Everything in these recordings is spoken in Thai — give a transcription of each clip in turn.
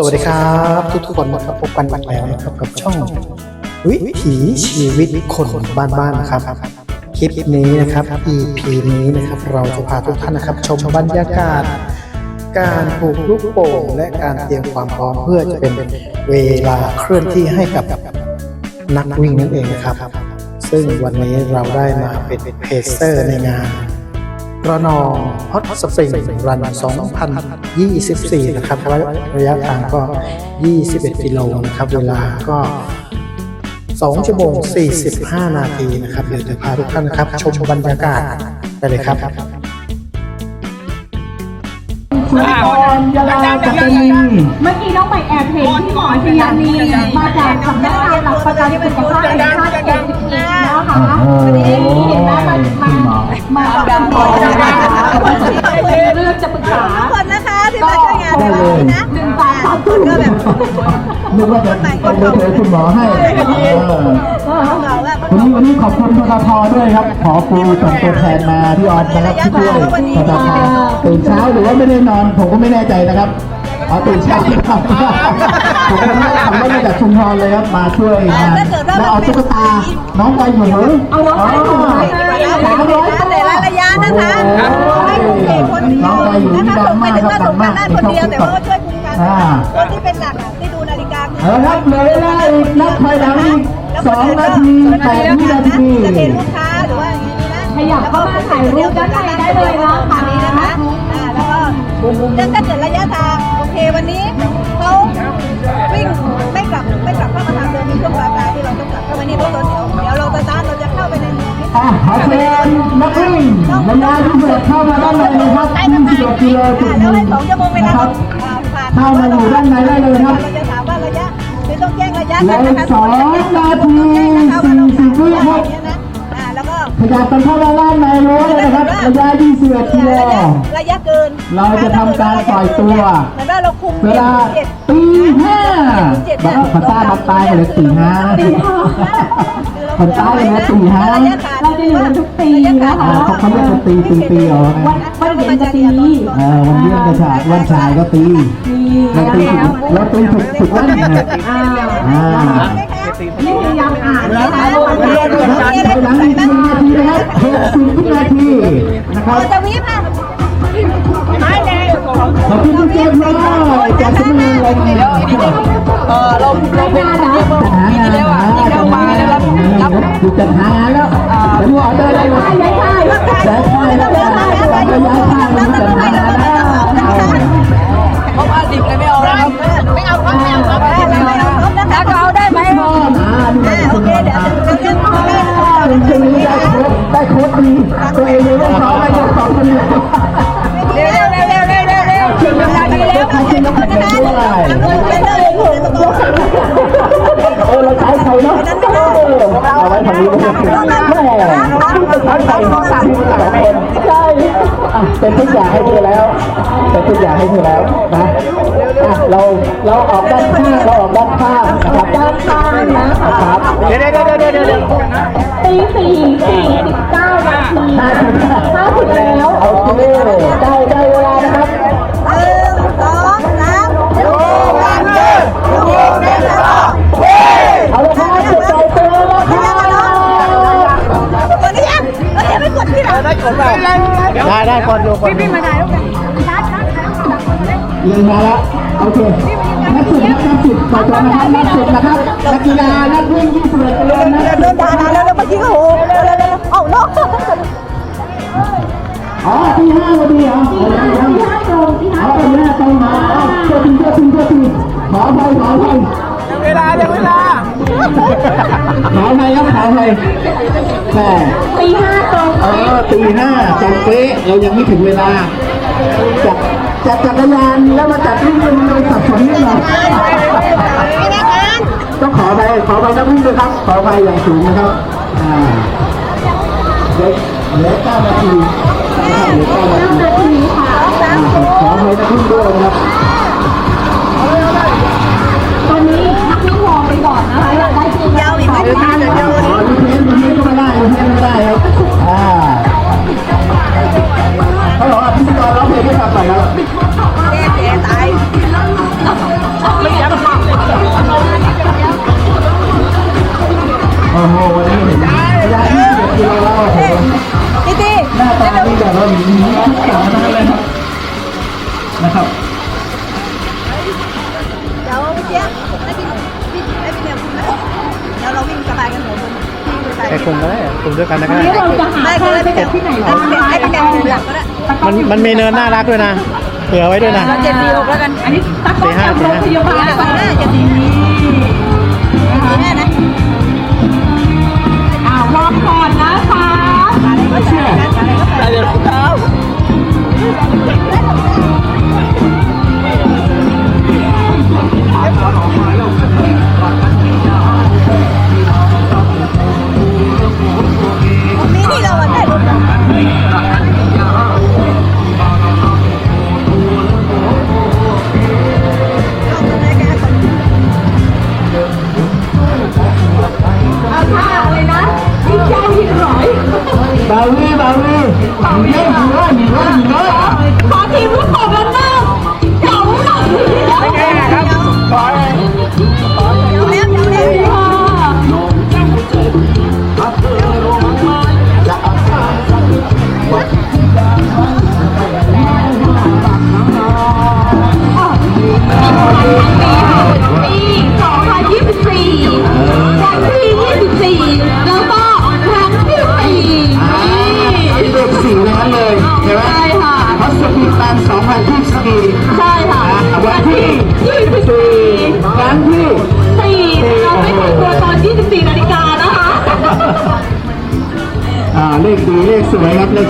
สวัสดีครับทุกทุกๆคนนะครับพบกันอีกแล้วนะครับกับช่อง วิถีชีวิตคนบ้านๆนะครับคลิปนี้นะครับ EP นี้นะครับเราจะพาทุกท่านนะครับ ชมบรรยากาศ การปลูกลูกโป่งและการเตรียมความพร้อมเพื่อจะเป็นเวลาเคลื่อนที่ให้กับนักวิ่งนั่นเองนะครับ ซึ่งวันนี้เราได้มาเป็นเพจเซอร์ในงาน ระนอฮอตสปริงรัน 2024 นะครับและระยะทางก็ 21 กิโลนะครับ เวลาก็ 2 ชั่วโมง 45 นาทีนะครับ เดี๋ยวจะพาทุกท่านนะครับ ชมบรรยากาศไปเลยครับคุณกรยาลาจักรีเมื่อกี้น้องใหม่แอบเห็นที่หมอชยานีมาจากสำนักงานหลักประกันสุขภาพแห่งชาติเขตสิบเอ็ดนะคะ มาแบบหมอนะคะเรื่องจะปรึกษา ทุกคนนะคะที่มาช่วยงานในวันนี้นะหนึ่งสามสามคนก็แบบนึกว่าจะเอาเบอร์โทรคุณหมอให้เออบอกว่าวันนี้วันนี้ขอบคุณททด้วยครับ ขอครูส่งตัวแทนมาที่ออนนะครับที่ช่วยททตื่นเช้าหรือว่าไม่ได้นอน ผมก็ไม่แน่ใจนะครับเอาตื่นเช้าครับผมก็ขับรถมาจากชุมพรเลยครับ มาช่วยงานแล้วเอาตุ๊กตา น้องไปอยู่หรือเอาน้องไปหน่อยสามร้อยต่ละระยะ นะคะให้คุณเอกคนเดียวนะคะส่งไปถึงว่าส่งกันได้คนเดียวแต่ว่าช่วยคุมกันคนที่เป็นหลักที่ดูนาฬิกาเอาละครับเหลือเวลาอีกนับถอยหลังอีกสองนาทีแปดวินาทีจะเห็นลูกค้าหรือว่าอย่างนี้นะขยับเข้ามาถ่ายรูปด้านในได้เลยนะทางนี้นะคะอ่าแล้วก็ถ้าเกิดระยะทางโอเควันนี้เขาวิ่งไม่กลับไม่กลับเข้ามาทางเดิมมีช่วงปลายๆที่เราต้องกลับเข้ามานี่เพราะเราเดี๋ยวเดี๋ยวเราจะต้านเราจะเข้าไปในเมืองนี้อะขอเชิญ นักวิ่งระยะที่เกิดเข้ามาด้านในเลยครับ21กิโลจุดหแล้วนึ่ให้งสองชั่วโมงเวลานะครับผ่านเข้ามาอยู่ด้านในได้เลยครับเราจะถามว่าระยะไม่ต้องแจ้งระยะเหลืกัอนนะคะสองนาที40วิครับอ่าแล้วก็ขยับกันเข้ามาด้านในรั้วเลยนะครับระยะ21กิโลระยะระยะเกิน เราจะทำการปล่อยตัวเหมือนว่าเราคุมเวลาตีห้าบัตรภาษาบัตรตายเลยตีห้าคนใต้เลยนะตีห้า เราจะอยู่กันทุกปีนะคะเขาเขาเรียกว่าตีตีตีเอานะวันวันเย็นจะตีเออวันเยี่ยมกระชากวันชายก็ตีมีเราตีถูกเราตีถูกถูกวันนะอ่าอ่านี่พยายามอ่านนะคะใช้หลังอีกหนึ่งนาทีนะครับหกสิบวินาทีนะครับจะวิบอะไม่แดงขอบคุณทุกท่านมากจากทุกเมืองเลยนะครับเออเราเราเป็นนะจัดหาง รับอยู่จัดหาแล้วเดี๋ยวออเดอร์ได้เลยใช่ใช่ใช้ค่ายแล้วกันระยะทางมันจัดหางานแล้วเขาเอาดิบเลยไม่เอาแล้วไม่เอาครับไม่เอาครับไม่เอา เอาไว้ทางนี้ไม่ใช่แม่ใช้ใครสองคนใช่เป็นทุกอย่างให้เธอแล้วเป็นทุกอย่างให้เธอแล้วนะเราเราออกด้านข้างเราออกด้านข้างนะครับด้านข้างนะครับเดี๋ยวเดี๋ยวเดี๋ยวเดี๋ยวเดี๋ยวตีสี่สี่สิบเก้านาทีห้าสิบห้าสิบแล้วโอเค ได้ก่อนดูก่อนพี่มาถ่ายรูปกันนัดนัดเรียนมาแล้วโอเคนักสุดนักสุดขอตัวนะครับนักสุดนะครับนักกีฬานักวิ่งที่สุดเล่นนะเดินทางแล้วแล้วเมื่อกี้ก็โหเร็วเร็วเร็วเอาเนาะอ๋อที่ห้าพอดีเหรอที่ห้าที่ห้าตรงที่ห้าตรงที่ห้าตรงมาเจ้าทีเจ้าทีเจ้าทีขอไปขอไปเวลาเวลา ขอไปครับขอไปแม่ตีห้าตรงเออตีห้าตรงเป๊ะเรายังไม่ถึงเวลาจัดจัดจักรยานแล้วมาจัดวิ่งมันเลยสับสนนิดหน่อยพี่นักงานต้องขอไปขอไปนักวิ่งด้วยครับ ขอไปอย่างสูงนะครับอ่าเหลือเหลือเก้านาทีนะครับเหลือเก้านาทีนาทีค่ะอ่าขอไปนักวิ่งด้วยนะครับ ดี๋ยวตาม่าด้อันนี้ก็ไม่ได้เทนไม่ได้ครับอ่าเขาบอกว่ตีกร้องเพลงไม่ทำไปแล้วแก้สียตาไม่ยับโอ้โหวันเห็นยาที่เด็กกิโลแล้วน้าตานี่แบบว่ามีหมีสาวทั้งนั้เลยครับนะครับ กลุ่มก็ได้กลุ่มด้วยกันนะควันรับนี้เราจะหาข้าวไปจากที่ไหนบ้างคะให้พี่แดงหลักก็ได้มันมันมีเนินน่ารักด้วยนะเผื่อไว้ด้วยนะ เจ็ดสี่หกแล้วกัน อันนี้ตะกร้อจากโรงพยาบาลสองห้าเจ็ด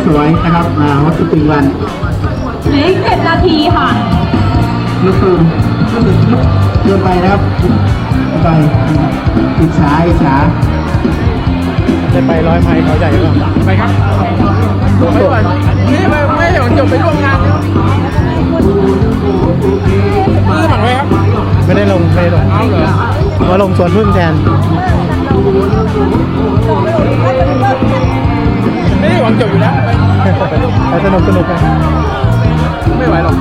สวยครับเลขสวยนะครับอ่าวัตถุติวันเหลืออีก7นาทีค่ะลูกปืนเกินไปนะครับไปอิจฉาอิจฉาจะไปร้อยไม้เขาใหญ่หรือเปล่าไปครับไม่ไหวนี่ไม่ไม่เห็นจบไปร่วมงานเลยมือหมังไหมครับ ไม่ได้ลงไม่ได้ลงเอาเหรอมาลงสวนพึ่งแทน ไปสนุกสนุกไปไม่ไหวหรอก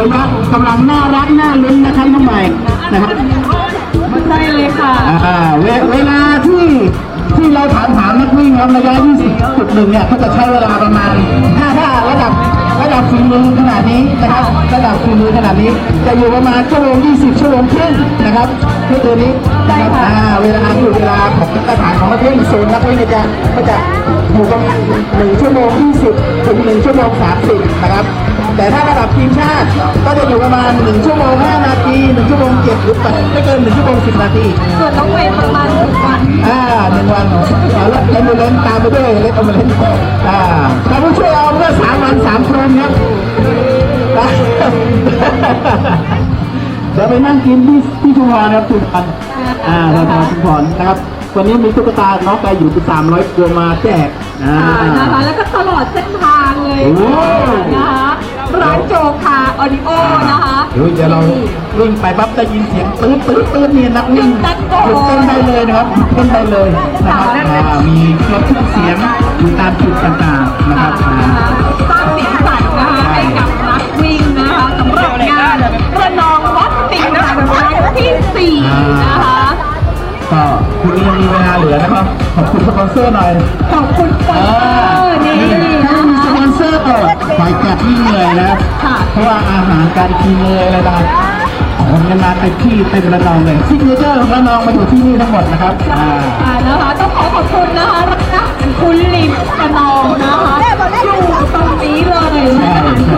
ระยะกำลังน่ารักน่าลุ้นนะครับน้องใหม่นะครับใช่เลยค่ะอ่าเวเวลาที่ที่เราถามถามนักวิ่งครับระยะ 20.1 เนี่ยเขาจะใช้เวลาประมาณถ้าถ้าระดับระดับฝีมือขนาดนี้นะครับ ระดับฝีมือขนาดนี้จะอยู่ประมาณชั่วโมง 20 ชั่วโมงครึ่งนะครับคือตัวนี้นะครับอ่าเวลาคือเวลาของมาตรฐานของนักวิ่งโซนนักวิ่งเนี่ยจะก็จะอยู่ประมาณ1ชั่วโมง 20 ถึง 1 ชั่วโมง 30 นะครับแต่ถ้าระดับทีมชาติก็จะอยู่ประมาณ1ชั่วโมง5นาที1ชั่วโมง7หรือ8ไม่เกิน1ชั่วโมง10 นาทีส่วนน้องเวย์ประมาณหนึ่งวันอ่าหนึ่งวันเอาละเล่นดูเล่นตามไปด้วยเล่นเอามาเล่นอ่าแต่ผู้ช่วยเอาเมื่อสามวันสามคนครับเดี๋ยวไปนั่งกินที่ที่ชุมพรครับชุมพรอ่าเราทำชุมพรนะครับวันนี้มีตุ๊กตาน้องไปอยู่ที่สามร้อยตัวมาแจกอ่านะคะแล้วก็ตลอดเส้นทางเลยโอ้นะคะ ร้านโจคาออดิโอนะคะเดี๋ยวเดี๋ยวเราวิ่งไปปั๊บได้ยินเสียงตื้นตื้นตื้นเนี่ยนักวิ่งหยุดเต้นได้เลยนะครับหยุดเต้นได้เลยนะครับอ่ามีเครื่องทุกเสียงอยู่ตามจุดต่างๆนะครับอ่าสร้างสีสันนะคะให้กับนักวิ่งนะคะสำหรับงานระนองวัดติงนะคะครั้งที่สี่นะคะก็คุณยังมีเวลาเหลือนะครับ ขอบคุณสปอนเซอร์หน่อย ขอบคุณสปอนเซอร์นี่ ก่อนฝ่ายจัดที่เหนื่อยนะค่ะเพราะว่าอาหารการกินเลยอะไรต่างคนกันมาเต็มที่เต็มระนองเลยซิกเนเจอร์ของระนองมาอยู่ที่นี่ทั้งหมดนะครับอ่า อ่านะคะต้องขอขอบคุณนะคะร้านคุณลินระนองนะคะอยู่ตรงนี้เลยร้านอาหาร